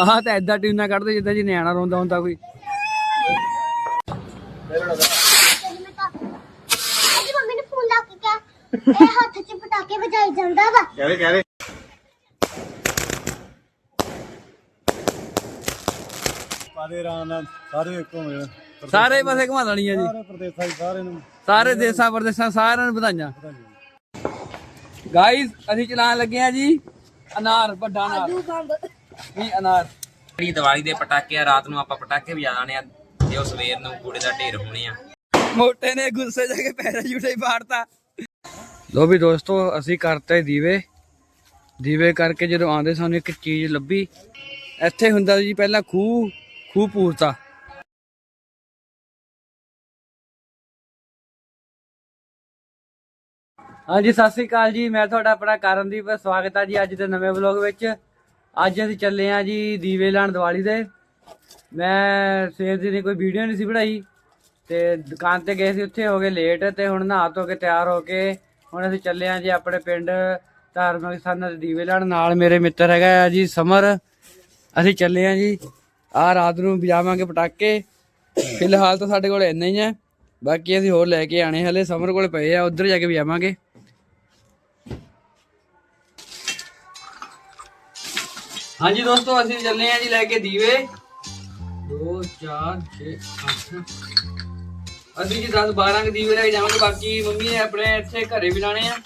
ਆਹ ਤਾਂ ਐਦਾਂ ਟਿਊਨਾ ਕੱਢਦੇ ਜਿੱਦਾਂ ਜੀ ਨਿਆਣਾ ਰੋਂਦਾ ਹੁੰਦਾ ਕੋਈ। ਅਜੀ ਮੰਮੀ ਨੇ ਫੋਨ ਲਾ ਕੇ ਕਿਹਾ ਇਹ ਹੱਥ 'ਚ ਪਟਾਕੇ ਵਜਾਈ ਜਾਂਦਾ ਵਾ। ਕਹਿ ਰਹੇ ਕਹਿ ਰਹੇ। ਪਾਦੇ ਰਾਂ ਨਾਲ ਸਾਰੇ ਇੱਕੋ ਮਿਲ ਸਾਰੇ ਪਾਸੇ ਘੁਮਾ ਲੈਣੀ ਆ ਜੀ। ਸਾਰੇ ਪ੍ਰਦੇਸਾਂ ਸਾਰੇ ਨੂੰ। ਸਾਰੇ ਦੇਸਾਂ ਪ੍ਰਦੇਸਾਂ ਸਾਰਿਆਂ ਨੂੰ ਵਧਾਈਆਂ। ਗਾਇਸ ਅਸੀਂ ਚਲਾਉਣ ਲੱਗੇ ਆ ਜੀ ਅਨਾਰ ਵੱਡਾ ਅਨਾਰ। ਨਹੀਂ ਅਨਾਰ। ਜਿਹੜੀ ਦੀਵਾਲੀ ਦੇ ਪਟਾਕੇ ਆ ਰਾਤ ਨੂੰ ਆਪਾਂ ਪਟਾਕੇ ਵਜਾਣੇ ਆ ਤੇ ਉਹ ਸਵੇਰ ਨੂੰ ਕੂੜੇ ਦਾ ਢੇਰ ਹੋਣੇ ਆ। ਮੋਟੇ ਨੇ ਗੁੱਸੇ ਜਾ ਕੇ ਪੈਰਾਸ਼ੂਟ ਹੀ ਪਾੜਤਾ ਲੋ ਵੀ ਦੋਸਤੋ ਅਸੀਂ ਕਰਤੇ ਦੀਵੇ। ਦੀਵੇ ਕਰਕੇ ਜਦੋਂ ਆਂਦੇ ਸਾਨੂੰ ਇੱਕ ਚੀਜ਼ ਲੱਭੀ। ਇੱਥੇ ਹੁੰਦਾ ਜੀ ਪਹਿਲਾਂ ਖੂਹ ਖੂਹ ਪੂਰਤਾ। ਹਾਂਜੀ ਸਤਿ ਸ੍ਰੀ ਅਕਾਲ ਜੀ। ਮੈਂ ਤੁਹਾਡਾ ਆਪਣਾ ਕਰਨਦੀਪ ਸਵਾਗਤ ਹੈ ਜੀ ਅੱਜ ਦੇ ਨਵੇਂ ਵਲੌਗ ਵਿੱਚ। ਅੱਜ ਅਸੀਂ ਚੱਲੇ ਆ ਜੀ ਦੀਵੇ ਲਾਣ ਦੀਵਾਲੀ ਦੇ ਮੈਂ ਸਵੇਰ ਦੀ ਕੋਈ ਵੀਡੀਓ ਨਹੀਂ ਸੀ ਬਣਾਈ ਤੇ ਦੁਕਾਨ ਤੇ ਗਏ ਸੀ, ਉੱਥੇ ਹੋ ਗਏ ਲੇਟ ਤੇ ਹੁਣ ਨਹਾ ਧੋ ਕੇ ਤਿਆਰ ਹੋ ਕੇ ਹੁਣ ਅਸੀਂ ਚੱਲੇ ਆ ਜੀ ਆਪਣੇ ਪਿੰਡ ਧਾਰਮਿਕ ਸਥਾਨਾਂ ਤੇ ਦੀਵੇ ਲਾਣ। ਨਾਲ ਮੇਰੇ ਮਿੱਤਰ ਹੈਗਾ ਆ ਜੀ ਸਮਰ। ਅਸੀਂ ਚੱਲੇ ਆ ਜੀ ਆ ਰਾਤ ਨੂੰ ਵਜਾਵਾਂਗੇ ਪਟਾਕੇ। ਫਿਲਹਾਲ ਤਾਂ ਸਾਡੇ ਕੋਲ ਇੰਨਾ ਹੀ ਹੈ ਬਾਕੀ ਅਸੀਂ ਹੋਰ ਲੈ ਕੇ ਆਣੇ ਹਲੇ ਸਮਰ ਕੋਲ ਪਏ ਆ, ਉਧਰ ਜਾ ਕੇ ਵਜਾਵਾਂਗੇ। ਹਾਂਜੀ ਦੋਸਤੋ, ਅਸੀਂ ਚੱਲੇ ਆ ਜੀ ਲੈ ਕੇ ਦੀਵੇ। 2 4 6 8 ਅਸੀਂ ਜੀ 10 12 ਕੇ ਦੀਵੇ ਲੈ ਕੇ ਜਾਵਾਂਗੇ, ਬਾਕੀ ਮੰਮੀ ਨੇ ਆਪਣੇ ਇੱਥੇ ਘਰੇ ਵੀ ਲਾਣੇ ਆ।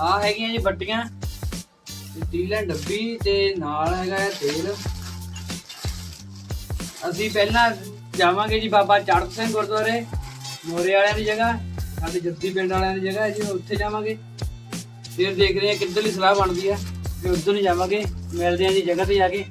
ਆ ਹੈਗੀਆਂ ਜੀ ਬੱਟੀਆਂ, ਤੇ ਤੀਲਾਂ ਡੱਬੀ, ਤੇ ਨਾਲ ਹੈਗਾ ਹੈ ਤੇਲ। ਅਸੀਂ ਪਹਿਲਾਂ ਜਾਵਾਂਗੇ ਜੀ ਬਾਬਾ ਚੜ੍ਹਤ ਸਿੰਘ ਗੁਰਦੁਆਰੇ, ਮੋਰੇ ਵਾਲਿਆਂ ਦੀ ਜਗ੍ਹਾ, ਸਾਡੇ ਜੱਦੀ ਪਿੰਡ ਵਾਲਿਆਂ ਦੀ ਜਗ੍ਹਾ ਹੈ ਜੀ, ਉੱਥੇ ਜਾਵਾਂਗੇ। ਫਿਰ ਦੇਖਦੇ ਹਾਂ ਕਿੱਧਰਲੀ ਸਲਾਹ ਬਣਦੀ ਆ, ਤੇ ਉਧਰ ਨੂੰ ਜਾਵਾਂਗੇ। ਮਿਲਦੇ ਆ ਜੀ ਜਗ੍ਹਾ ਤੇ ਜਾ ਕੇ।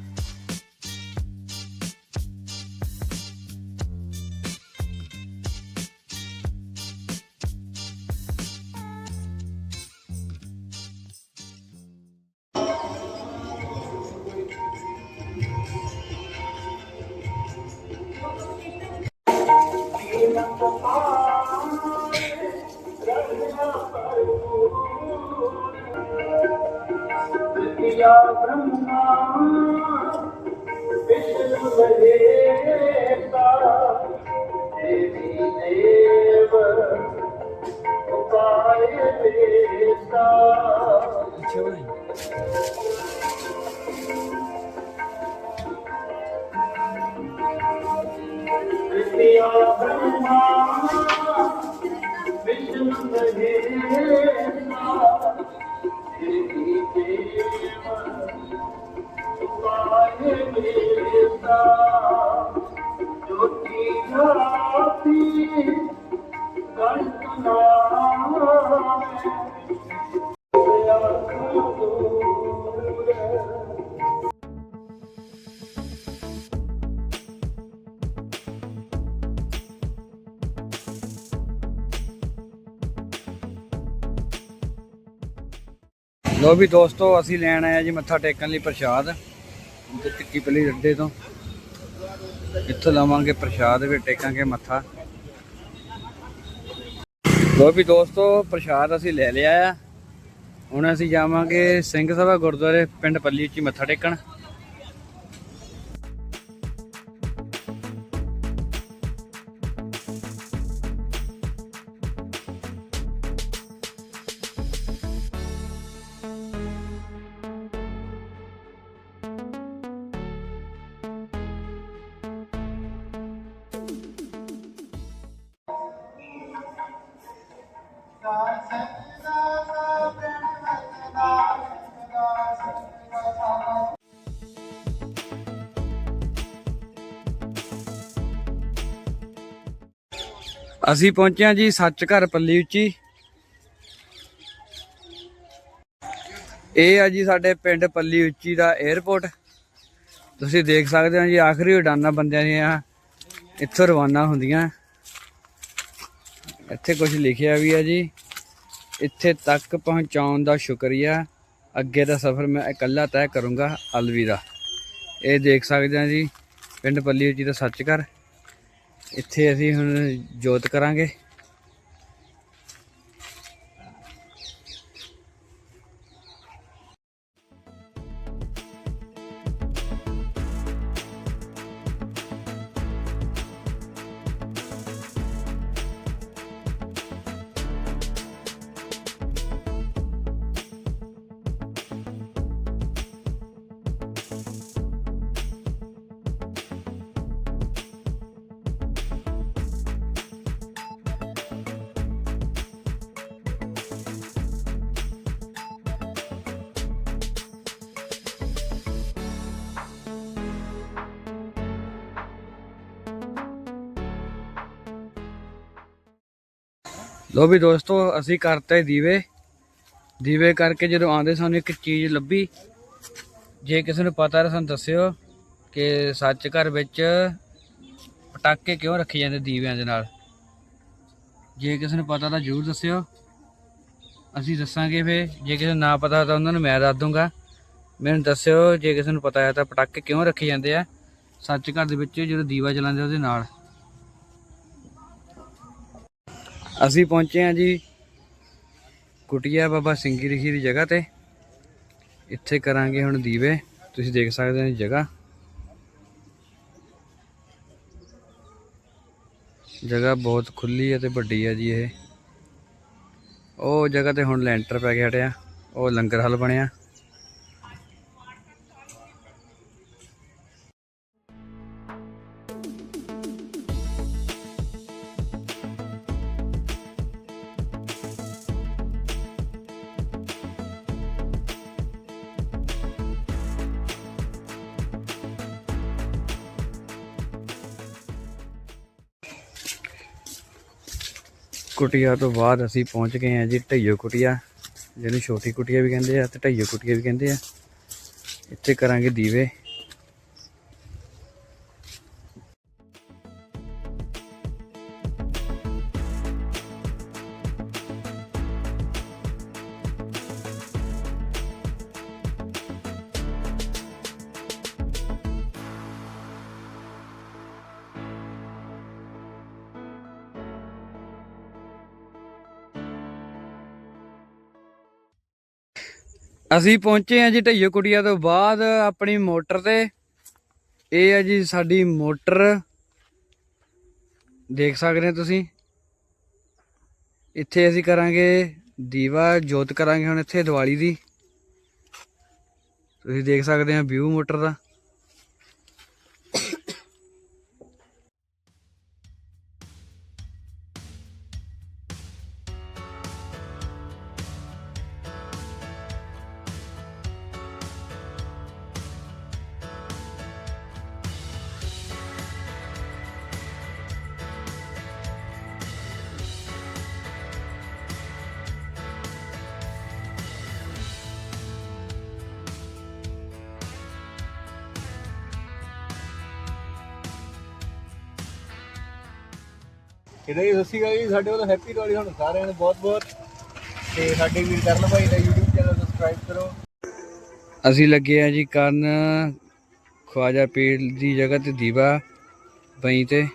ਲੋ ਵੀ ਦੋਸਤੋ, ਅਸੀਂ ਲੈਣ ਆਏ ਜੀ ਮੱਥਾ ਟੇਕਣ ਲਈ ਪ੍ਰਸ਼ਾਦ। ਤੇ ਟਿੱਕੀ ਪਲੀ ਅੱਡੇ ਤੋਂ। ਇੱਥੋਂ ਲਵਾਂਗੇ ਪ੍ਰਸ਼ਾਦ ਵੀ, ਟੇਕਾਂਗੇ ਮੱਥਾ। ਲੋ ਵੀ ਦੋਸਤੋ, ਪ੍ਰਸ਼ਾਦ ਅਸੀਂ ਲੈ ਲਿਆ ਆ। ਹੁਣ ਅਸੀਂ ਜਾਵਾਂਗੇ ਸਿੰਘ ਸਭਾ ਗੁਰਦੁਆਰੇ, ਪਿੰਡ ਪੱਲੀ ਉੱਚੀ ਮੱਥਾ ਟੇਕਣ। ਅਸੀਂ ਪਹੁੰਚੇ ਹਾਂ ਜੀ ਸੱਚ ਘਰ ਪੱਲੀ ਉੱਚੀ। ਇਹ ਆ ਜੀ ਸਾਡੇ ਪਿੰਡ ਪੱਲੀ ਉੱਚੀ ਦਾ 에ਅਰਪੋਰਟ ਤੁਸੀਂ ਦੇਖ ਸਕਦੇ ਹੋ ਜੀ, ਆਖਰੀ ਉਡਾਨਾਂ ਬੰਦਿਆਂ ਦੀਆਂ ਇੱਥੋਂ ਰਵਾਨਾ ਹੁੰਦੀਆਂ। ਇੱਥੇ ਕੁਝ ਲਿਖਿਆ ਵੀ ਹੈ ਜੀ, ਇੱਥੇ ਤੱਕ ਪਹੁੰਚਾਉਣ ਦਾ ਸ਼ੁਕਰੀਆ। ਅੱਗੇ ਦਾ ਸਫ਼ਰ ਮੈਂ ਇਕੱਲਾ ਤੈਅ ਕਰੂੰਗਾ, ਅਲਵਿਦਾ। ਇਹ ਦੇਖ ਸਕਦੇ ਹਾਂ ਜੀ, ਪਿੰਡ ਪੱਲੀ ਉੱਚੀ ਦਾ ਸੱਚ ਘਰ ਇੱਥੇ ਅਸੀਂ ਹੁਣ ਜੋਤ ਕਰਾਂਗੇ। ਲੋ ਵੀ ਦੋਸਤੋ, ਅਸੀਂ ਕਰਤੇ ਦੀਵੇ। ਦੀਵੇ ਕਰਕੇ ਜਦੋਂ ਆਂਦੇ ਸਾਨੂੰ ਇੱਕ ਚੀਜ਼ ਲੱਭੀ। ਜੇ ਕਿਸੇ ਨੂੰ ਪਤਾ ਹੈ ਤਾਂ ਸਾਨੂੰ ਦੱਸਿਓ ਕਿ ਸੱਚ ਘਰ ਵਿੱਚ ਪਟਾਕੇ ਕਿਉਂ ਰੱਖੇ ਜਾਂਦੇ ਦੀਵਿਆਂ ਦੇ ਨਾਲ? ਜੇ ਕਿਸੇ ਨੂੰ ਪਤਾ ਤਾਂ ਜ਼ਰੂਰ ਦੱਸਿਓ। ਅਸੀਂ ਦੱਸਾਂਗੇ ਫੇ ਜੇ ਕਿਸੇ ਨੂੰ ਨਾ ਪਤਾ ਤਾਂ ਉਹਨਾਂ ਨੂੰ ਮੈਂ ਦੱਸ ਦੂੰਗਾ। ਮੈਨੂੰ ਦੱਸਿਓ, ਜੇ ਕਿਸੇ ਨੂੰ ਪਤਾ ਹੈ ਤਾਂ ਪਟਾਕੇ ਕਿਉਂ ਰੱਖੇ ਜਾਂਦੇ ਆ ਸੱਚ ਘਰ ਦੇ ਵਿੱਚ ਜਦੋਂ ਦੀਵਾ ਜਲਾਉਂਦੇ ਉਹਦੇ ਨਾਲ? ਅਸੀਂ ਪਹੁੰਚੇ ਹਾਂ ਜੀ ਕੁਟਿਆ ਬਾਬਾ ਸਿੰਘੀ ਰਿਖੀ ਦੀ ਜਗ੍ਹਾ ਤੇ। ਇੱਥੇ ਕਰਾਂਗੇ ਹੁਣ ਦੀਵੇ। ਤੁਸੀਂ ਦੇਖ ਸਕਦੇ ਹੋ ਇਹ ਜਗ੍ਹਾ। ਜਗ੍ਹਾ ਬਹੁਤ ਖੁੱਲੀ ਹੈ ਤੇ ਵੱਡੀ ਹੈ ਜੀ ਇਹ। ਉਹ ਜਗ੍ਹਾ ਤੇ ਹੁਣ ਲੈਂਟਰ ਪੈ ਕੇ ਹਟਿਆ। ਉਹ ਲੰਗਰ ਹਲ ਬਣਿਆ। ਕੁਟਿਆ ਤੋਂ ਬਾਅਦ ਅਸੀਂ ਪਹੁੰਚ ਗਏ ਹਾਂ ਜੀ ਢਈਓ ਕੁਟਿਆ, ਜਿਹਨੂੰ ਛੋਟੀ ਕੁਟਿਆ ਵੀ ਕਹਿੰਦੇ ਆ ਤੇ ਢਈਓ ਕੁਟਿਆ ਵੀ ਕਹਿੰਦੇ ਆ। ਇੱਥੇ ਕਰਾਂਗੇ ਦੀਵੇ। ਅਸੀਂ ਪਹੁੰਚੇ ਹਾਂ ਜੀ ਢਈਓ ਕੁਟਿਆ ਤੋਂ ਬਾਅਦ ਆਪਣੀ ਮੋਟਰ ਤੇ। ਇਹ ਹੈ ਜੀ ਸਾਡੀ ਮੋਟਰ। ਦੇਖ ਸਕਦੇ ਹੋ ਤੁਸੀਂ। ਇੱਥੇ ਅਸੀਂ ਕਰਾਂਗੇ ਦੀਵਾ, ਜੋਤ ਕਰਾਂਗੇ ਹੁਣ ਇੱਥੇ ਦੀਵਾਲੀ ਦੀ। ਤੁਸੀਂ ਦੇਖ ਸਕਦੇ ਹੋ ਵਿਊ ਮੋਟਰ ਦਾ। ਇਹਦਾ ਹੀ ਸਤਿ ਸ਼੍ਰੀ ਅਕਾਲ ਜੀ, ਸਾਡੇ ਵੱਲੋਂ ਹੈਪੀ ਦੀਵਾਲੀ ਤੁਹਾਨੂੰ ਸਾਰਿਆਂ ਨੂੰ ਬਹੁਤ ਬਹੁਤ। ਤੇ ਸਾਡੇ ਵੀਰ ਕਰਨ ਭਾਈ ਦਾ YouTube ਚੈਨਲ ਸਬਸਕ੍ਰਾਈਬ ਕਰੋ। ਅਸੀਂ ਲੱਗੇ ਆ ਜੀ ਕਰਨ ਖਵਾਜਾ ਪੀਰ ਦੀ ਜਗ੍ਹਾ ਤੇ ਦੀਵਾ ਬਈ ਤੇ।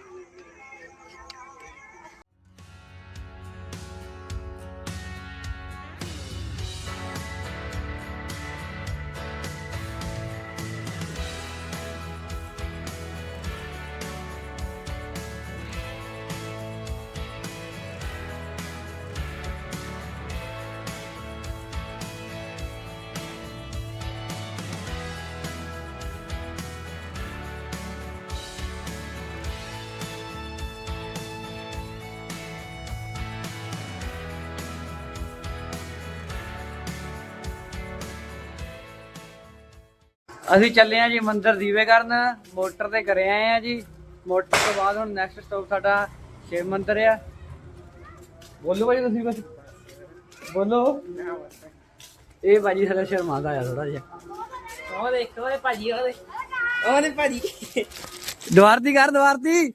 ਅਸੀਂ ਚੱਲੇ ਆ ਜੀ ਮੰਦਿਰ ਦੀਵੇ ਕਰਨ ਮੋਟਰ ਤੇ ਕਰੇ ਆਏ ਆ ਜੀ। ਮੋਟਰ ਤੋਂ ਬਾਅਦ ਹੁਣ ਨੈਕਸਟ ਸਟਾਪ ਸਾਡਾ ਸ਼ਿਵ ਮੰਦਿਰ ਆ। ਬੋਲੋ ਭਾਈ ਤੁਸੀਂ ਕੁਝ ਬੋਲੋ। ਇਹ ਭਾਜੀ ਸਾਡਾ ਸ਼ਰਮਾਦਾ ਆ ਥੋੜਾ ਜਿਹਾ। ਉਹ ਦੇਖ ਭਾਜੀ ਉਹਦੇ ਉਹਦੇ ਭਾਜੀ। ਦਵਾਰਤੀ ਕਰ ਦਵਾਰਤੀ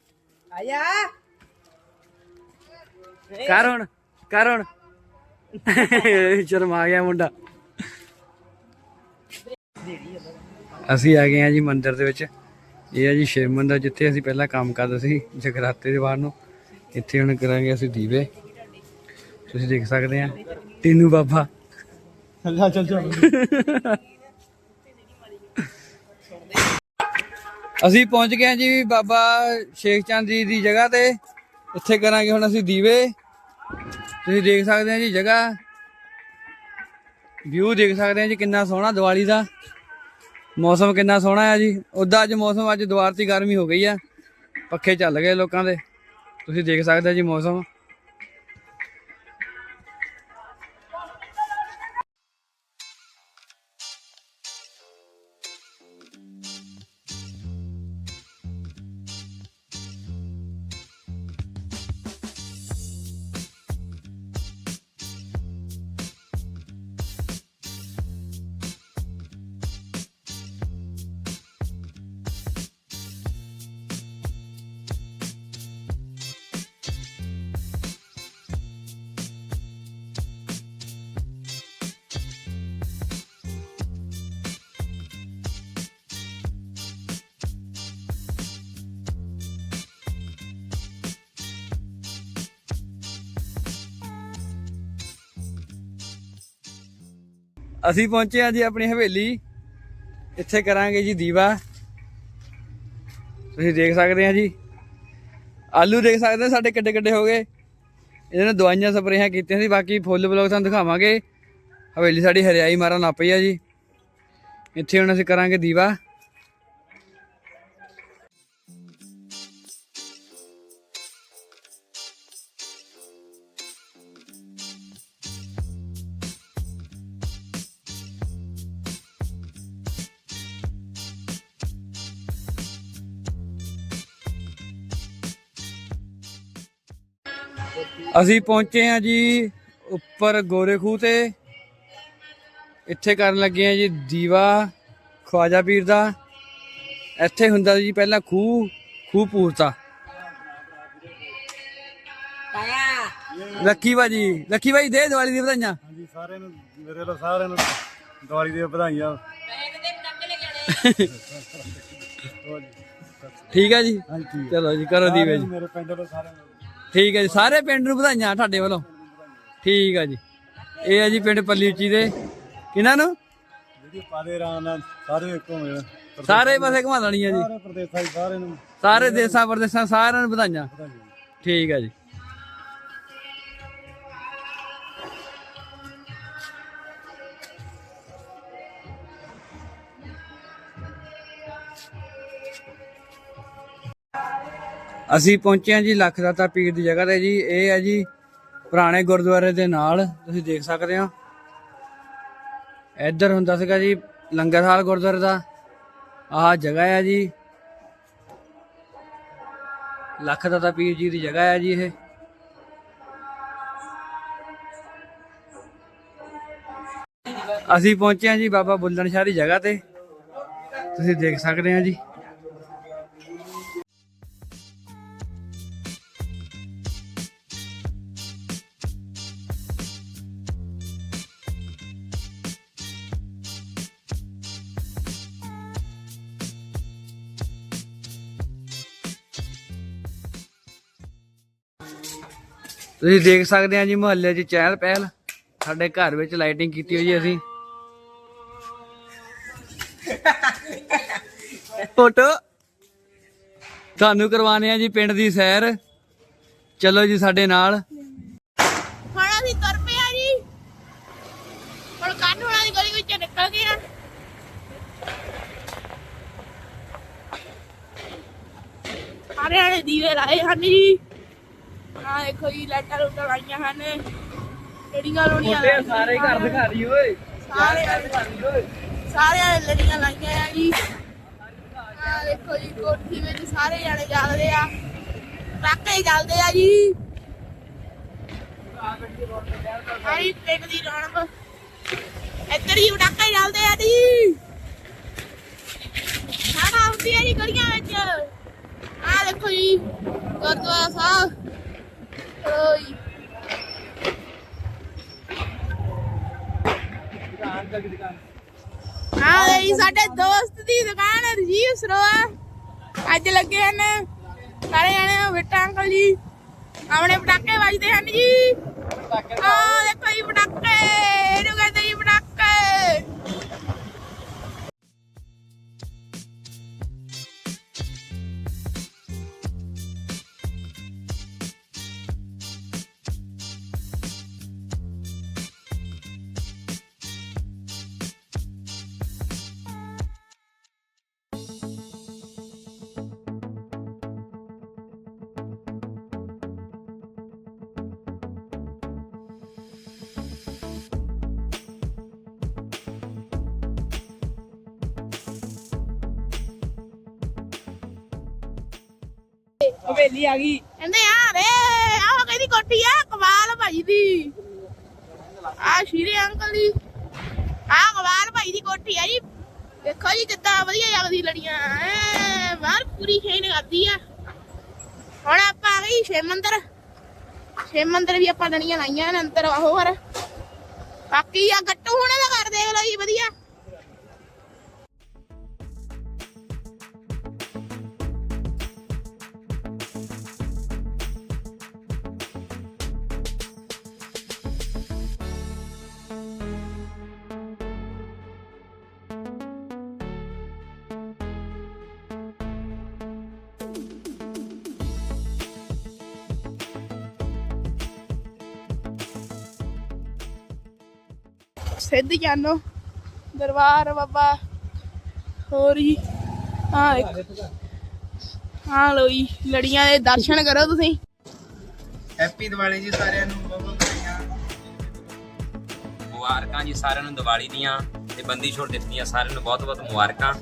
ਆਇਆ। ਕਰ ਹੁਣ ਕਰ ਹੁਣ। ਸ਼ਰਮਾ ਗਿਆ ਮੁੰਡਾ। ਅਸੀਂ ਆ ਗਏ ਆ ਜੀ ਮੰਦਿਰ ਦੇ ਵਿੱਚ। ਇਹ ਹੈ ਜੀ ਸ਼ਿਵ ਮੰਦਿਰ ਜਿੱਥੇ ਅਸੀਂ ਪਹਿਲਾਂ ਕੰਮ ਕਰਦੇ ਸੀ ਜਗਰਾਤੇ ਦੇ ਬਾਹਰ ਨੂੰ। ਇੱਥੇ ਹੁਣ ਕਰਾਂਗੇ ਅਸੀਂ ਦੀਵੇ। ਤੁਸੀਂ ਦੇਖ ਸਕਦੇ ਆ ਟੀਨੂ ਬਾਬਾ। ਚੱਲ ਚੱਲ ਚੱਲ। ਅਸੀਂ ਪਹੁੰਚ ਗਏ ਹਾਂ ਜੀ ਬਾਬਾ ਸ਼ੇਖ ਚੰਦ ਜੀ ਦੀ ਜਗ੍ਹਾ ਤੇ। ਇੱਥੇ ਕਰਾਂਗੇ ਹੁਣ ਅਸੀਂ ਦੀਵੇ। ਤੁਸੀਂ ਦੇਖ ਸਕਦੇ ਹੋ ਜੀ ਜਗ੍ਹਾ। ਵਿਊ ਦੇਖ ਸਕਦੇ ਹੋ ਜੀ ਕਿੰਨਾ ਸੋਹਣਾ ਦੀਵਾਲੀ ਦਾ। ਮੌਸਮ ਕਿੰਨਾ ਸੋਹਣਾ ਹੈ ਜੀ। ਉਦਾਂ ਅੱਜ ਮੌਸਮ, ਅੱਜ ਦੁਆਰ ਗਰਮੀ ਹੋ ਗਈ ਆ। ਪੱਖੇ ਚੱਲ ਗਏ ਲੋਕਾਂ ਦੇ। ਤੁਸੀਂ ਦੇਖ ਸਕਦੇ ਜੀ ਮੌਸਮ। ਅਸੀਂ ਪਹੁੰਚੇ ਹਾਂ ਜੀ ਆਪਣੀ ਹਵੇਲੀ। ਇੱਥੇ ਕਰਾਂਗੇ ਜੀ ਦੀਵਾ। ਤੁਸੀਂ ਦੇਖ ਸਕਦੇ ਆ ਜੀ। ਆਲੂ ਦੇਖ ਸਕਦੇ ਹੋ, ਸਾਡੇ ਕਿੱਡੇ ਕਿੱਡੇ ਹੋ ਗਏ। ਇਹਨਾਂ ਨੇ ਦਵਾਈਆਂ ਸਪਰੇਹਾਂ ਕੀਤੀਆਂ ਸੀ, ਬਾਕੀ ਫੁੱਲ ਬਲੌਗ ਤੁਹਾਨੂੰ ਦਿਖਾਵਾਂਗੇ। ਹਵੇਲੀ ਸਾਡੀ ਹਰਿਆਈ ਮਾਰਨ ਲੱਗ ਪਈ ਆ ਜੀ। ਇੱਥੇ ਹੁਣ ਅਸੀਂ ਕਰਾਂਗੇ ਦੀਵਾ। ਅਸੀਂ ਪਹੁੰਚੇ ਹਾਂ ਜੀ ਉੱਪਰ ਗੋਰੇ ਖੂਹ ਤੇ। ਇੱਥੇ ਕਰਨ ਲੱਗੇ ਹਾਂ ਜੀ ਦੀਵਾ ਖਵਾਜਾ ਪੀਰ ਦਾ। ਇੱਥੇ ਹੁੰਦਾ ਜੀ ਪਹਿਲਾਂ ਖੂਹ ਖੂਹ ਪੂਰਤਾ। ਲੱਕੀ ਬਾਜੀ ਲੱਕੀ ਬਾਈ ਦੇ ਦੀਵਾਲੀ ਦੀ ਵਧਾਈਆਂ। ਹਾਂਜੀ ਸਾਰਿਆਂ ਨੂੰ ਮੇਰੇ ਵੱਲੋਂ ਸਾਰਿਆਂ ਨੂੰ ਦੀਵਾਲੀ ਦੀਆਂ ਵਧਾਈਆਂ। ਠੀਕ ਹੈ ਜੀ। ਚਲੋ ਜੀ ਕਰੋ ਦੀਵੇ ਜੀ। ਮੇਰੇ ਪਿੰਡ ਵੱਲੋਂ ਸਾਰਿਆਂ ਨੂੰ। ਠੀਕ ਹੈ ਜੀ ਸਾਰੇ ਪਿੰਡ ਨੂੰ ਵਧਾਈਆਂ ਤੁਹਾਡੇ ਵੱਲੋਂ। ਠੀਕ ਹੈ ਜੀ। ਇਹ ਹੈ ਜੀ ਪਿੰਡ ਪੱਲੀ ਉੱਚੀ ਦੇ। ਕਿਹਨਾਂ ਨੂੰ? ਜਿਹੜੀ ਪਾਦੇ ਰਾਮ ਨਾਲ ਸਾਰੇ ਇੱਕ ਹੋਏ ਸਾਰੇ ਪਾਸੇ ਘੁਮਾ ਲੈਣੀਆਂ ਜੀ। ਸਾਰੇ ਪ੍ਰਦੇਸਾਂ 'ਚ ਸਾਰਿਆਂ ਨੂੰ। ਸਾਰੇ ਦੇਸਾਂ ਪ੍ਰਦੇਸਾਂ ਸਾਰਿਆਂ ਨੂੰ ਵਧਾਈਆਂ। ਠੀਕ ਹੈ ਜੀ। ਅਸੀਂ ਪਹੁੰਚੇ ਹਾਂ ਜੀ ਲੱਖ ਦਾਤਾ ਪੀਰ ਦੀ ਜਗ੍ਹਾ ਤੇ ਜੀ, ਇਹ ਹੈ ਜੀ ਪੁਰਾਣੇ ਗੁਰਦੁਆਰੇ ਦੇ ਨਾਲ, ਤੁਸੀਂ ਦੇਖ ਸਕਦੇ ਹੋ। ਇੱਧਰ ਹੁੰਦਾ ਸੀਗਾ ਜੀ ਲੰਗਰਹਾਲ ਗੁਰਦੁਆਰੇ ਦਾ, ਆਹ ਜਗ੍ਹਾ ਹੈ ਜੀ। ਲੱਖ ਦਾਤਾ ਪੀਰ ਜੀ ਦੀ ਜਗ੍ਹਾ ਹੈ ਜੀ ਇਹ। ਅਸੀਂ ਪਹੁੰਚੇ ਹਾਂ ਜੀ ਬਾਬਾ ਬੁੱਲਣ ਸ਼ਾਹ ਦੀ ਜਗ੍ਹਾ ਤੇ, ਤੁਸੀਂ ਦੇਖ ਸਕਦੇ ਹੋ ਜੀ। ਤੁਸੀਂ ਦੇਖ ਸਕਦੇ ਆ ਜੀ ਮੁਹੱਲੇ 'ਚ ਚਹਿਲ ਪਹਿਲ। ਸਾਡੇ ਘਰ ਵਿੱਚ ਲਾਈਟਿੰਗ ਕੀਤੀ ਹੋਈ ਹੈ ਅਸੀਂ। ਫੋਟੋ ਤੁਹਾਨੂੰ ਕਰਵਾਣੇ ਆ ਜੀ ਪਿੰਡ ਦੀ ਸੈਰ। ਚਲੋ ਜੀ ਸਾਡੇ ਨਾਲ। ਹੁਣ ਅਸੀਂ ਤੁਰ ਪਏ ਆ ਜੀ। ਹੁਣ ਕੰਨ ਹੋਣਾ ਦੀ ਗਲੀ ਵਿੱਚ ਨਿਕਲ ਗਏ ਆ। ਸਾਰੇ ਆਲੇ ਦੀਵੇ ਲਾਏ ਹਨ ਜੀ। ਆ ਦੇਖੋ ਜੀ ਲਾਈਟਾਂ ਲੂਟਾਂ ਲਾਈਆਂ ਹਨ। ਲੜੀਆਂ ਲੋੜੀਆਂ ਸਾਰੇ ਘਰ ਦਿਖਾ ਰਹੀ ਓਏ। ਸਾਰੇ ਸਾਰੇ ਆਲੇ ਲੜੀਆਂ ਲਾਈਆਂ ਆ ਜੀ। ਆ ਦੇਖੋ ਜੀ ਕੋਠੀ ਵਿੱਚ ਸਾਰੇ ਜਾਣੇ ਚੱਲਦੇ ਆ। ਟਾਕੇ ਚੱਲਦੇ ਆ ਜੀ। ਸਾਰੀ ਪਿੰਡ ਦੀ ਰੌਣਕ। ਇੱਧਰ ਹੀ ਪਟਾਕੇ ਚੱਲਦੇ ਆ ਜੀ। ਸਾਡਾ ਆਉਂਦੀ ਆ ਜੀ ਗਲੀਆਂ ਵਿੱਚ। ਆ ਦੇਖੋ ਜੀ ਗੁਰਦੁਆਰਾ ਸਾਹਿਬ। ਚਲੋ ਹਾਂ ਇਹ ਸਾਡੇ ਦੋਸਤ ਦੀ ਦੁਕਾਨ ਹੈ, ਰਜੀਵ ਸਰੋਆ। ਅੱਜ ਲੱਗੇ ਹਨ ਸਾਰੇ ਜਾਣੇ ਬੇਟਾ ਅੰਕਲ ਜੀ। ਆਪਣੇ ਪਟਾਕੇ ਵੱਜਦੇ ਹਨ ਜੀ। ਆ ਦੇਖੋ ਜੀ, ਪਟਾਕੇ। ਹਵੇਲੀ ਆ ਗਈ। ਕਹਿੰਦੇ ਯਾਰ ਏ ਆਹ ਕਹਿੰਦੀ ਕੋਠੀ ਆ, ਕਮਾਲ ਭਾਈ ਦੀ। ਆ ਸ਼ੀਰੇ ਅੰਕਲ ਦੀ। ਆ ਕਮਾਲ ਭਾਈ ਦੀ ਕੋਠੀ ਆ ਜੀ। ਦੇਖੋ ਜੀ ਕਿੱਦਾਂ ਵਧੀਆ ਜਗਦੀ ਲੜੀਆਂ। ਐ, ਬਾਹਰ ਪੂਰੀ ਖੇਨ ਕਰਦੀ ਆ। ਹੁਣ ਆਪਾਂ ਆ ਗਈ ਸ਼ਿਵ ਮੰਦਰ। ਸ਼ਿਵ ਮੰਦਰ ਵੀ ਆਪਾਂ ਲੜੀਆਂ ਲਾਈਆਂ ਨੇ ਅੰਦਰ ਹੋਰ। ਬਾਕੀ ਆ, ਗੱਟੂ ਹੁਣੇ ਦਾ ਕਰ ਦੇਖ ਲਓ ਜੀ, ਵਧੀਆ। ਸਿੱਧ ਜਾਨੋ। ਦਰਬਾਰ ਬਾਬਾ ਹੋਰ ਹਾਂ ਇੱਕ ਹਾਂ ਲੋ ਜੀ ਲੜੀਆਂ ਦੇ ਦਰਸ਼ਨ ਕਰੋ ਤੁਸੀਂ। ਹੈਪੀ ਦੀਵਾਲੀ ਜੀ ਸਾਰਿਆਂ ਨੂੰ ਬਹੁਤ ਬਹੁਤ ਵਧਾਈਆਂ। ਮੁਬਾਰਕਾਂ ਜੀ ਸਾਰਿਆਂ ਨੂੰ ਦੀਵਾਲੀ ਦੀਆਂ ਤੇ ਬੰਦੀ ਛੋੜ ਦਿੱਤੀਆਂ ਸਾਰਿਆਂ ਨੂੰ ਬਹੁਤ-ਬਹੁਤ ਮੁਬਾਰਕਾਂ।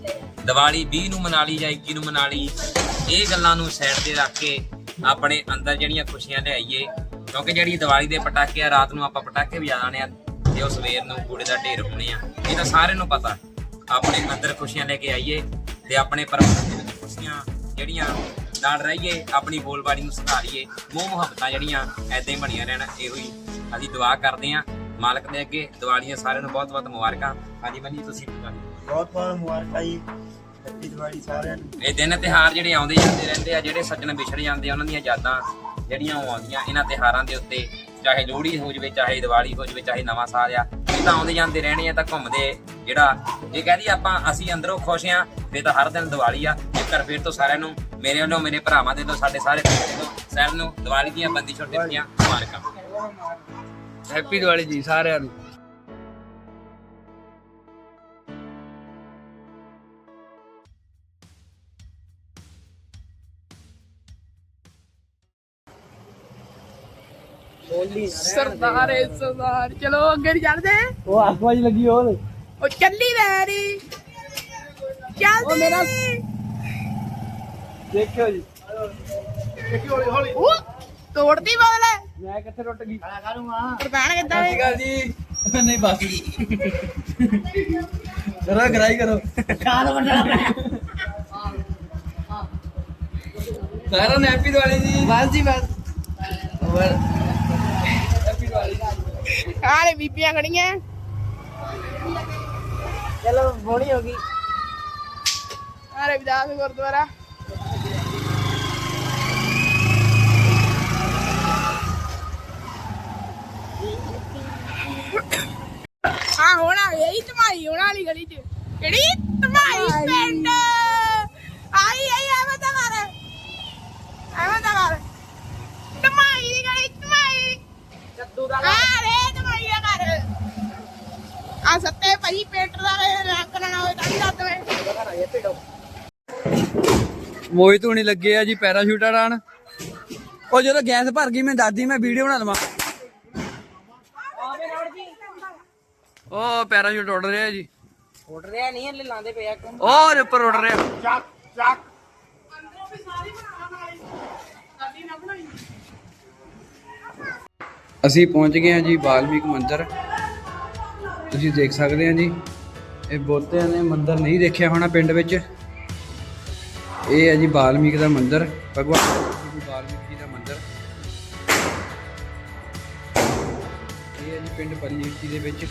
ਦੀਵਾਲੀ 20 ਨੂੰ ਮਨਾ ਲਈ ਜਾਂ 21 ਨੂੰ ਮਨਾ ਲਈ ਇਹ ਗੱਲਾਂ ਨੂੰ ਸਾਈਡ ਤੇ ਰੱਖ ਕੇ ਆਪਣੇ ਅੰਦਰ ਜਿਹੜੀਆਂ ਖੁਸ਼ੀਆਂ ਲਿਆਈਏ ਕਿਉਂਕਿ ਜਿਹੜੀ ਦੀਵਾਲੀ ਦੇ ਪਟਾਕੇ ਆ ਰਾਤ ਨੂੰ ਆਪਾਂ ਪਟਾਕੇ ਵਜਾਣੇ ਆ ਉਹ ਸਵੇਰ ਨੂੰ ਕੂੜੇ ਦਾ ਢੇਰ ਹੋਣੇ ਆ। ਇਹ ਤਾਂ ਸਾਰਿਆਂ ਨੂੰ ਪਤਾ। ਆਪਣੇ ਅੰਦਰ ਖੁਸ਼ੀਆਂ ਲੈ ਕੇ ਆਈਏ ਤੇ ਆਪਣੇ ਪਰਿਵਾਰ ਦੇ ਵਿੱਚ ਖੁਸ਼ੀਆਂ ਜਿਹੜੀਆਂ ਨਾਲ ਰਹੀਏ ਆਪਣੀ ਬੋਲਬਾਣੀ ਨੂੰ ਸੁਧਾਰੀਏ। ਮੋਹ ਮੁਹੱਬਤਾਂ ਜਿਹੜੀਆਂ ਐਦਾਂ ਹੀ ਬਣੀਆਂ ਰਹਿਣ ਇਹੋ ਹੀ ਅਸੀਂ ਦੁਆ ਕਰਦੇ ਹਾਂ। ਮਾਲਕ ਦੇ ਅੱਗੇ ਦੀਵਾਲੀਆਂ ਸਾਰਿਆਂ ਨੂੰ ਬਹੁਤ-ਬਹੁਤ ਮੁਬਾਰਕਾਂ। ਹਾਂਜੀ ਬੰਨੀ ਤੁਸੀਂ ਬੁਲਾ ਬਹੁਤ ਬਹੁਤ ਮੁਬਾਰਕਾਂ ਜੀ। ਹੈਪੀ ਦੀਵਾਲੀ ਸਾਰਿਆਂ ਨੂੰ। ਇਹ ਦਿਨ ਤਿਹਾਰ ਜਿਹੜੇ ਆਉਂਦੇ ਜਾਂਦੇ ਰਹਿੰਦੇ ਆ ਜਿਹੜੇ ਸੱਜਣ ਵਿਛੜ ਜਾਂਦੇ ਆ ਉਹਨਾਂ ਦੀਆਂ ਯਾਦਾਂ ਜਿਹੜੀਆਂ ਉਹ ਆਉਂਦੀਆਂ ਇਹਨਾਂ ਤਿਹਾਰਾਂ ਦੇ ਉੱਤੇ ਚਾਹੇ ਲੋਹੜੀ ਹੋ ਜਵੇ ਚਾਹੇ ਦੀਵਾਲੀ ਹੋ ਜਵੇ ਚਾਹੇ ਨਵਾਂ ਸਾਲ ਆ ਇਹ ਤਾਂ ਆਉਂਦੇ ਜਾਂਦੇ ਰਹਿਣੇ ਆ ਤਾਂ ਘੁੰਮਦੇ ਜਿਹੜਾ ਜੇ ਕਹਦੀ ਆਪਾਂ ਅਸੀਂ ਅੰਦਰੋਂ ਖੁਸ਼ ਆ ਫੇ ਤਾਂ ਹਰ ਦਿਨ ਦੀਵਾਲੀ ਆ ਜੇਕਰ ਫਿਰ ਤੋਂ ਸਾਰਿਆਂ ਨੂੰ ਮੇਰੇ ਵੱਲੋਂ ਮੇਰੇ ਭਰਾਵਾਂ ਦੇ ਤੋਂ ਸਾਡੇ ਸਾਰੇ ਪਿੰਡ ਤੋਂ ਸਾਰਿਆਂ ਨੂੰ ਦੀਵਾਲੀ ਦੀਆਂ ਬੰਦੀ ਛੋਟੇ ਦੀਆਂ ਮੁਬਾਰਕਾਂ। ਹੈਪੀ ਦੀਵਾਲੀ ਜੀ ਸਾਰਿਆਂ ਨੂੰ। ਸਰਦਾਰੇ ਸਰਦਾਰ। ਚਲੋ ਅੱਗੇ ਨਹੀਂ ਚੱਲਦੇ? ਉਹ ਆਸਮਾਂ 'ਚ ਲੱਗੀ ਉਹ ਉਹ ਚੱਲੀ ਵੈਰੀ। ਚੱਲਦੇ। ਮੇਰਾ ਦੇਖਿਓ ਜੀ। ਉਹ ਤੋੜਦੀ ਬਦਲੇ ਮੈਂ ਕਿੱਥੇ ਟੁੱਟ ਗਈ? ਪ੍ਰਧਾਨ ਕਿੱਦਾਂ ਵੇ ਗੱਲ ਜੀ। ਨਹੀਂ ਬਸ। ਜਰਾ ਗਰਾਈ ਕਰੋ। ਸਾਰਿਆਂ ਨੂੰ ਹੈਪੀ ਦੀਵਾਲੀ ਜੀ। ਬਸ ਜੀ ਬਸ। ਹੋਰ? ਆਲੇ ਬੀਬੀਆਂ ਖੜੀਆਂ। ਚਲੋ ਬੋਣੀ ਹੋ ਗਈ। ਆਲੇ ਵਿਦਾਸ ਗੁਰਦੁਆਰਾ। ਹਾਂ ਹੋਣਾ ਇਹੀ ਧਮਾਈ ਹੋਣਾ ਵਾਲੀ ਗਲੀ ਚ। ਕਿਹੜੀ ਧਮਾਈ ਪਿੰਡ ਆਈ ਆਈ ਐਵੇਂ ਤਾਂ ਕਰ ਐਵੇਂ ਤਾਂ ਕਰ ਧਮਾਈ ਦੀ ਗਲੀ ਧਮਾਈ ਕੱਦੂ ਦਾ ਕਰ ਆ ਸੱਤੇ ਭਾਈ ਪੇਟ ਦਾ ਰੰਗ ਨਾ ਹੋਵੇ ਤਾਂ ਦੱਸ ਵੇ। ਮੋਈ ਧੂਣੀ ਲੱਗੇ ਆ ਜੀ ਪੈਰਾਸ਼ੂਟ ਉਡਾਣ ਉਹ ਜਦੋਂ ਗੈਸ ਭਰ ਗਈ ਮੈਂ ਦਾਦੀ ਮੈਂ ਵੀਡੀਓ ਬਣਾ ਲਵਾਂ ਉਹ ਪੈਰਾਸ਼ੂਟ ਉੱਡ ਰਿਹਾ ਜੀ। ਉੱਡ ਰਿਹਾ ਨਹੀਂ ਹਲੇ ਲਾਉਂਦੇ ਪਿਆ ਕੰਮ ਉਹ ਉੱਪਰ ਉੱਡ ਰਿਹਾ। ਅੰਦਰੋਂ ਵੀ ਸਾਰੀ ਬਣਾਉਣ ਵਾਲੀ ਸਾਡੀ ਨਾ ਬਣਾਈ ਅਸੀਂ ਪਹੁੰਚ ਗਏ ਹਾਂ ਜੀ ਵਾਲਮੀਕ ਮੰਦਿਰ। ਤੁਸੀਂ ਦੇਖ ਸਕਦੇ ਹੋ ਜੀ, ਇਹ ਬਹੁਤਿਆਂ ਨੇ ਮੰਦਿਰ ਨਹੀਂ ਦੇਖਿਆ ਹੋਣਾ ਪਿੰਡ ਵਿੱਚ। ਇਹ ਹੈ ਜੀ ਵਾਲਮੀਕ ਦਾ ਮੰਦਿਰ, ਭਗਵਾਨ ਜੀ ਵਾਲਮੀਕ ਜੀ ਦਾ ਮੰਦਿਰ। ਇਹ ਹੈ ਜੀ ਪਿੰਡ ਪੱਲੀਕੀ ਦੇ ਵਿੱਚ।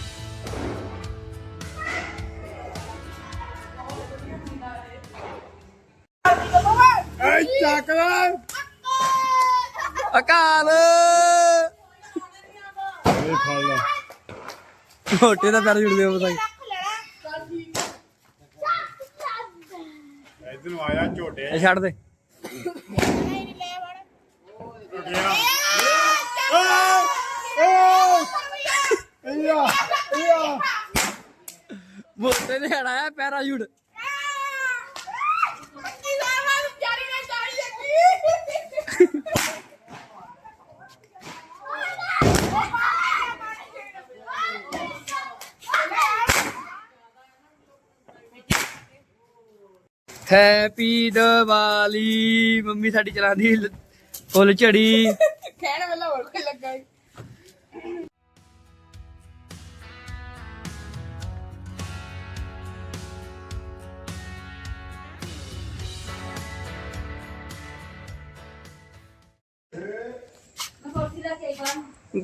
ਛੋਟੇ ਦਾ ਪੈਰ ਜੁੜ ਦਿਓ ਬਤਾਈ ਇਧਰ ਨੂੰ ਆਇਆ ਝੋਟੇ। ਇਹ ਛੱਡ ਦੇ। ਮੋਟੇ ਨੇ ਹੜਾਇਆ ਪੈਰਾਸ਼ੂਟ ਹੈਪੀ ਦੀਵਾਲੀ ਮੰਮੀ ਸਾਡੀ ਚਲਾਉਂਦੀ ਫੁੱਲ ਝੜੀ। ਕਹਿਣ ਵਾਲਾ ਹੋਰ ਕੋਈ ਲੱਗਾ।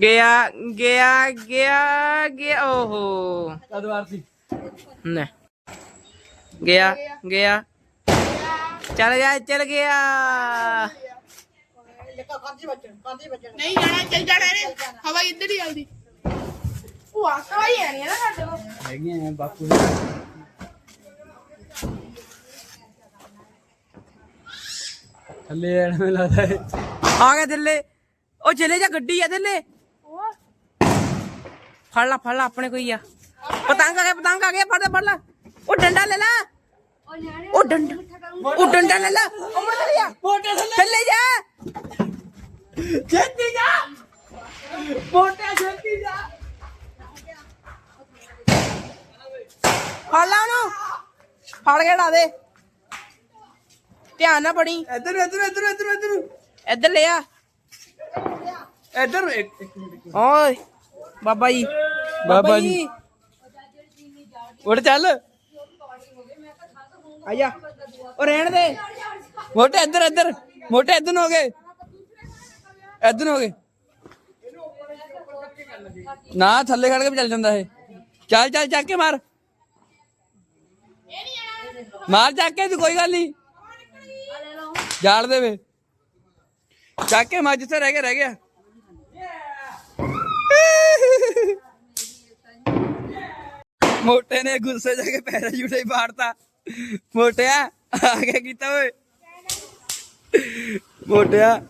ਗਿਆ ਗਿਆ ਗਿਆ ਗਿਆ ਓਹੋ। ਅਦਵਾਰ ਸੀ ਨਾ। ਗਿਆ ਗਿਆ। ਚੱਲ ਜਾ ਚਲ ਗਿਆ। ਨਹੀਂ ਜਾਣਾ ਚੱਲ ਜਾਣਾ ਨੇ ਹਵਾ ਇੱਧਰ ਹੀ ਆਉਂਦੀ ਉਹ ਆਸਵਾ ਆ ਗਏ ਥੱਲੇ। ਉਹ ਚਲੇ ਜਾ ਗੱਡੀ ਆ ਥੱਲੇ। ਫੜ ਲਾ ਫੜ ਲਾ ਆਪਣੇ ਕੋਈ ਆ। ਪਤੰਗ ਆ ਗਏ ਪਤੰਗ ਆ ਗਏ ਫੜ ਲੈ ਫੜ ਲੈ। ਉਹ ਡੰਡਾ ਲੈ ਲੈ। ਉਹ ਡੰਡਾ ਉਹ ਡੰਡਾ ਲੈ ਲੈ। ਉਹ ਮੁੜ ਥੱਲੇ ਆ। ਥੱਲੇ। ਜਾ। ਛੇਤੀ ਜਾ। ਮੋਟਾ ਛੇਤੀ ਜਾ। ਫੜ ਲਾ ਉਹਨੂੰ। ਫੜ ਕੇ ਲਾ ਦੇ। ਧਿਆਨ ਨਾਲ ਪੜੀ ਇੱਧਰ ਇੱਧਰ ਇੱਧਰ ਇੱਧਰ ਇੱਧਰ। ਇੱਧਰ ਲੈ ਆ। ਇੱਧਰ ਇੱਕ ਇੱਕ ਮਿੰਟ ਓਏ। ਬਾਬਾ ਜੀ। ਬਾਬਾ ਜੀ। ਉੱਠ ਚੱਲ। ਆਇਆ। ਉਹ ਰਹਿਣ ਦੇ। ਮੋਟੇ ਇੱਧਰ ਇੱਧਰ। ਮੋਟੇ ਇੱਧਰ ਨੂੰ ਹੋ ਗਏ। ਹੋ ਗਏ। ਨਾ, ਥੱਲੇ ਖੜ ਕੇ ਵੀ ਚੱਲ ਜਾਂਦਾ ਇਹ। ਚੱਲ ਚੱਲ, ਚੱਕ ਕੇ ਮਾਰ। ਮਾਰ ਚੱਕ ਕੇ ਤੂੰ, ਕੋਈ ਗੱਲ ਨਹੀਂ। ਜਾਲ ਦੇਵੇ। ਚੱਕ ਕੇ ਮਾਰ, ਜਿੱਥੇ ਰਹਿ ਗਿਆ ਰਹਿ ਗਿਆ। ਮੋਟੇ ਨੇ ਗੁੱਸੇ ਜਾ ਕੇ ਪੈਰਾ ਜੁੜੇ ਬਾੜਤਾ ਮੋਟਿਆ, ਆ ਕੇ ਕੀਤਾ ਓਏ। ਮੋਟਿਆ।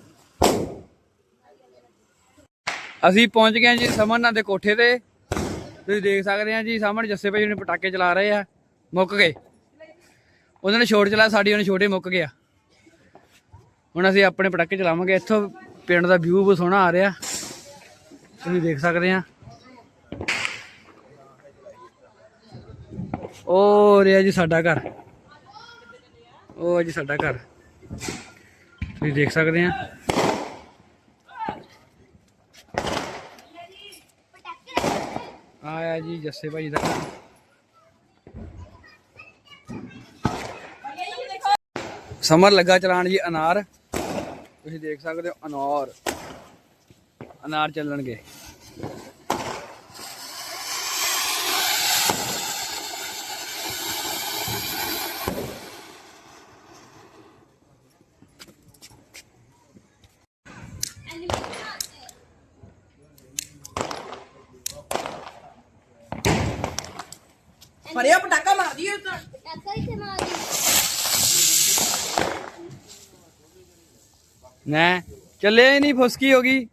ਅਸੀਂ ਪਹੁੰਚ ਗਏ ਜੀ ਸਮਰਨਾ ਦੇ ਕੋਠੇ ਤੇ। ਤੁਸੀਂ ਦੇਖ ਸਕਦੇ ਆ ਜੀ, ਸਾਹਮਣੇ ਜੱਸੇ ਭਾਈ ਨੇ ਪਟਾਕੇ ਚਲਾ ਰਹੇ ਆ, ਮੁੱਕ ਗਏ। ਉਹਨਾਂ ਨੇ ਛੋਟ ਚਲਾ, ਸਾਡੀ ਉਹਨੇ ਛੋਟੇ ਮੁੱਕ ਗਿਆ। ਹੁਣ ਅਸੀਂ ਆਪਣੇ ਪਟਾਕੇ ਚਲਾਵਾਂਗੇ, ਇੱਥੋਂ ਪਿੰਡ ਦਾ ਵਿਊ ਬਹੁਤ ਸੋਹਣਾ ਆ ਰਿਹਾ। ਤੁਸੀਂ ਦੇਖ ਸਕਦੇ ਆ ਉਹ ਰਿਹਾ ਜੀ ਸਾਡਾ ਘਰ। ਉਹ ਹੈ ਜੀ ਸਾਡਾ ਘਰ। ਤੁਸੀਂ ਦੇਖ ਸਕਦੇ ਆ। ਆਇਆ ਜੀ ਜੱਸੇ ਭਾਈ ਦਾ ਸਮਰ ਲੱਗਾ ਚਲਾਣ ਜੀ ਅਨਾਰ। ਤੁਸੀਂ ਦੇਖ ਸਕਦੇ ਹੋ ਅਨਾਰ। ਅਨਾਰ ਚੱਲਣਗੇ ਮਰਿਆ ਪਟਾਕਾ ਮਾਰ ਦਿਓ ਤਾਂ ਟੱਕਰ ਇੱਥੇ ਮਾਰੀ ਨਾ। ਚੱਲੇ ਹੀ ਨਹੀਂ ਫੁਸਕੀ ਹੋ ਗਈ।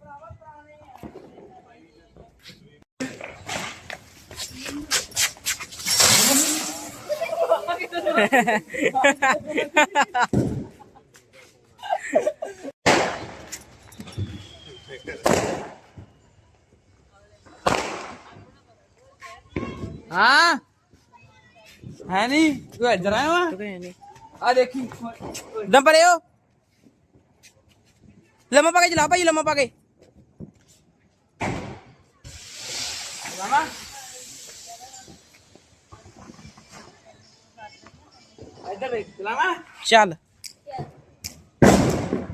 ਹਾਂ? ਹੈ ਨਹੀਂ? ਤੂੰ ਇੱਧਰ ਆਇਆ ਵਾ? ਆ ਦੇਖੀ। ਦਮ ਪਰਿਓ ਲੰਮਾ ਪਾ ਕੇ ਚਲਾ ਭਾਈ ਲੰਮਾ ਪਾ ਕੇ ਲਾਵਾ ਇੱਧਰ ਦੇਖ ਚਲਾਵਾ ਚੱਲ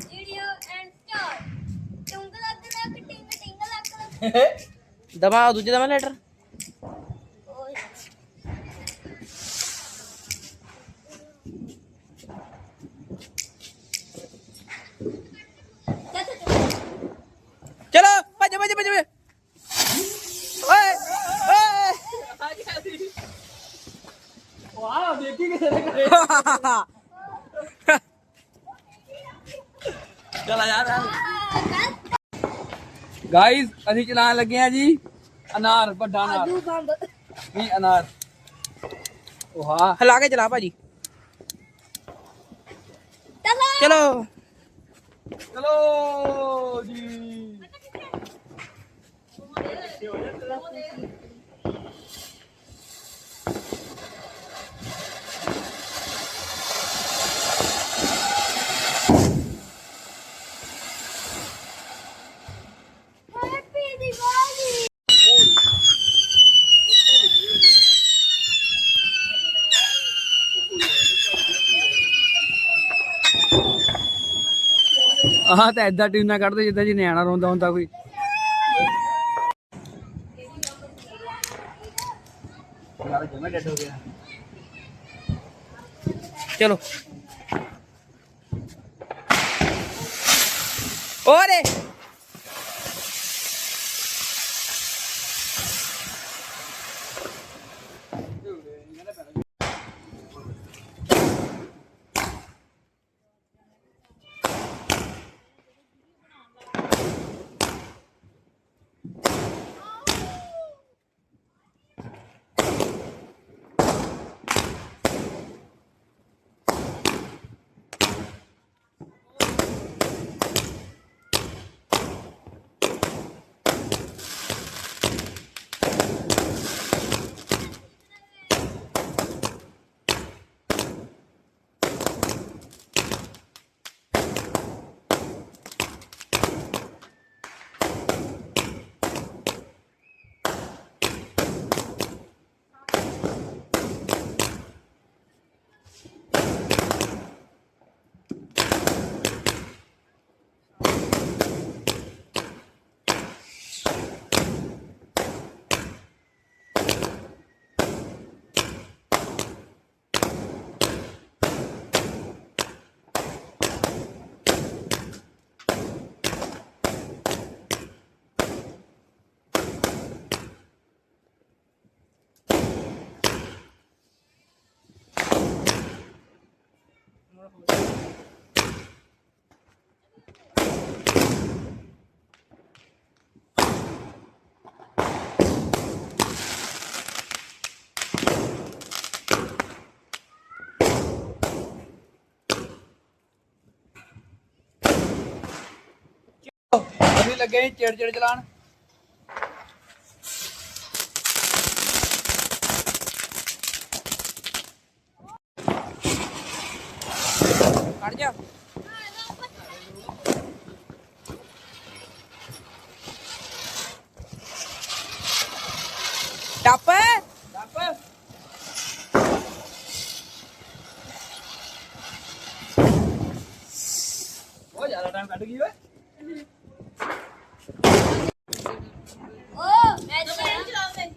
ਵੀਡੀਓ ਐਂਡ ਸਟਾਰਟ ਟੁੰਗ ਲੱਗ ਲੱਗ ਟਿੰਗ ਟਿੰਗ ਲੱਗ ਲੱਗ ਦਮਾ ਦੂਜੇ ਦਮਾ ਲੈਟਰ ਓਏ ਚੱਲ ਚੱਲ ਚਲੋ ਭੱਜ ਭੱਜ ਭੱਜ ਭੱਜ। ਓਏ ਓਏ ਵਾਹ ਦੇਖੀ ਕਿਸੇ ਨੇ ਕਰੇ ਚਲਾ ਯਾਰ ਗਾਇਸ ਅਸੀਂ ਚਲਾਉਣ ਲੱਗੇ ਆ ਜੀ ਅਨਾਰ ਵੱਡਾ ਅਨਾਰ। ਨਹੀਂ ਅਨਾਰ। ਵਾਹ ਹਿਲਾ ਕੇ ਚਲਾ ਭਾਜੀ। ਚਲੋ ਜੀ ਹੈਪੀ ਦੀਵਾਲੀ ਆਹ ਤਾਂ ਐਦਾਂ ਟਿਊਨਾ ਕੱਢਦੇ ਜਿੱਦਾਂ ਜੀ ਨਿਆਣਾ ਰੋਂਦਾ ਹੁੰਦਾ ਕੋਈ। ਚਲੋ। ਓਰੇ! ਅਸੀਂ ਲੱਗੇ ਸੀ ਚਿੜ ਚਿੜ ਚਲਾਣ। ਖੜ ਜਾ ਟੱਪ ਬਹੁਤ ਜ਼ਿਆਦਾ ਟਾਈਮ ਕੱਢ ਗਈ ਓਏ ਓ ਮੈਂ ਚਲਾਉਂਦੇ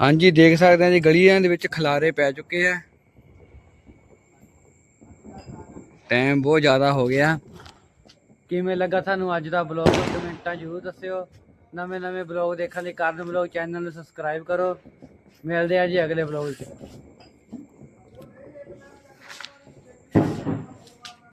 ਹਾਂਜੀ, ਦੇਖ ਸਕਦੇ ਹਾਂ ਜੀ, ਗਲੀਆਂ ਦੇ ਵਿੱਚ ਖਲਾਰੇ ਪੈ ਚੁੱਕੇ ਆ। ਟਾਈਮ ਬਹੁਤ ਜ਼ਿਆਦਾ ਹੋ ਗਿਆ। ਕਿਵੇਂ ਲੱਗਾ ਤੁਹਾਨੂੰ ਅੱਜ ਦਾ ਬਲੌਗ ਕਮੈਂਟਾਂ ਜ਼ਰੂਰ ਦੱਸਿਓ। ਨਵੇਂ ਨਵੇਂ ਬਲੌਗ ਦੇਖਣ ਲਈ ਕਰਨ ਬਲੌਗ ਚੈਨਲ ਨੂੰ ਸਬਸਕ੍ਰਾਈਬ ਕਰੋ। ਮਿਲਦੇ ਆ ਜੀ ਅਗਲੇ ਬਲੌਗ 'ਚ।